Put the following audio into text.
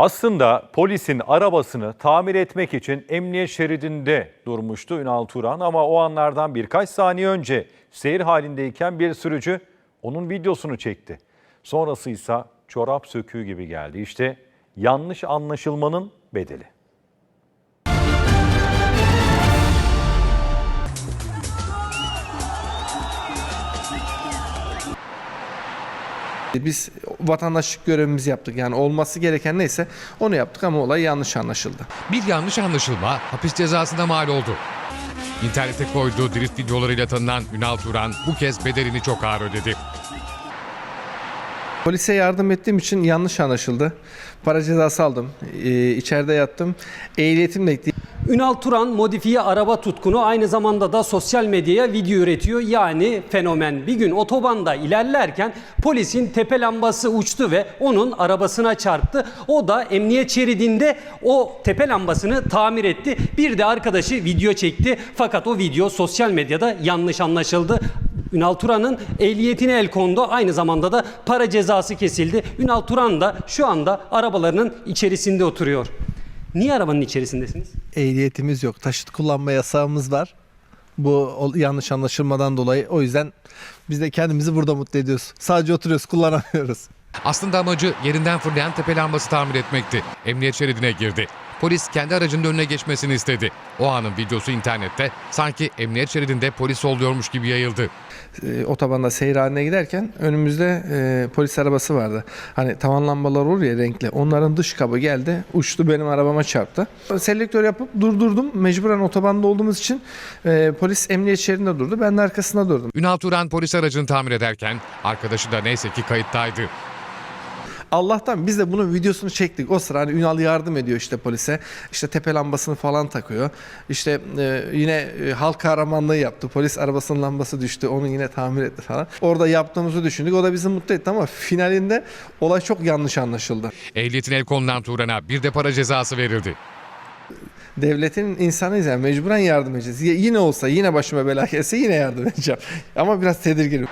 Aslında polisin arabasını tamir etmek için emniyet şeridinde durmuştu Ünal Turan ama o anlardan birkaç saniye önce seyir halindeyken bir sürücü onun videosunu çekti. Sonrası ise çorap söküğü gibi geldi. İşte yanlış anlaşılmanın bedeli. Biz vatandaşlık görevimizi yaptık. Yani olması gereken neyse onu yaptık ama olay yanlış anlaşıldı. Bir yanlış anlaşılma hapis cezasına mal oldu. İnternete koyduğu drift videolarıyla tanınan Ünal Turan bu kez bedelini çok ağır ödedi. Polise yardım ettiğim için yanlış anlaşıldı. Para cezası aldım. Ee, içeride yattım. Ehliyetim de gitti. Ünal Turan modifiye araba tutkunu aynı zamanda da sosyal medyaya video üretiyor. Yani fenomen bir gün otobanda ilerlerken polisin tepe lambası uçtu ve onun arabasına çarptı. O da emniyet şeridinde o tepe lambasını tamir etti. Bir de arkadaşı video çekti. Fakat o video sosyal medyada yanlış anlaşıldı. Ünal Turan'ın ehliyetine el kondu. Aynı zamanda da para cezası kesildi. Ünal Turan da şu anda arabalarının içerisinde oturuyor. Niye arabanın içerisindesiniz? Ehliyetimiz yok. Taşıt kullanma yasağımız var. Bu yanlış anlaşılmadan dolayı. O yüzden biz de kendimizi burada mutlu ediyoruz. Sadece oturuyoruz, kullanamıyoruz. Aslında amacı yerinden fırlayan tepe lambası tamir etmekti. Emniyet şeridine girdi. Polis kendi aracının önüne geçmesini istedi. O anın videosu internette sanki emniyet şeridinde polis oluyormuş gibi yayıldı. e, otobanda seyir haline giderken önümüzde e, polis arabası vardı. Hani tavan lambalar olur ya renkli. Onların dış kabı geldi. Uçtu benim arabama çarptı. Selektör yapıp durdurdum. Mecburen otobanda olduğumuz için e, polis emniyet şeridinde durdu. Ben de arkasında durdum. Ünal Turan polis aracını tamir ederken arkadaşı da neyse ki kayıttaydı. Allah'tan biz de bunun videosunu çektik. O sıra hani Ünal yardım ediyor işte polise. İşte tepe lambasını falan takıyor. İşte e, yine e, halk kahramanlığı yaptı. Polis arabasının lambası düştü. Onu yine tamir etti falan. Orada yaptığımızı düşündük. O da bizi mutlu etti ama finalinde olay çok yanlış anlaşıldı. Ehliyetin el konulan Turan'a bir de para cezası verildi. Devletin insanıyız yani mecburen yardım edeceğiz. Y- Yine olsa yine başıma bela gelse yine yardım edeceğim. Ama biraz tedirginim.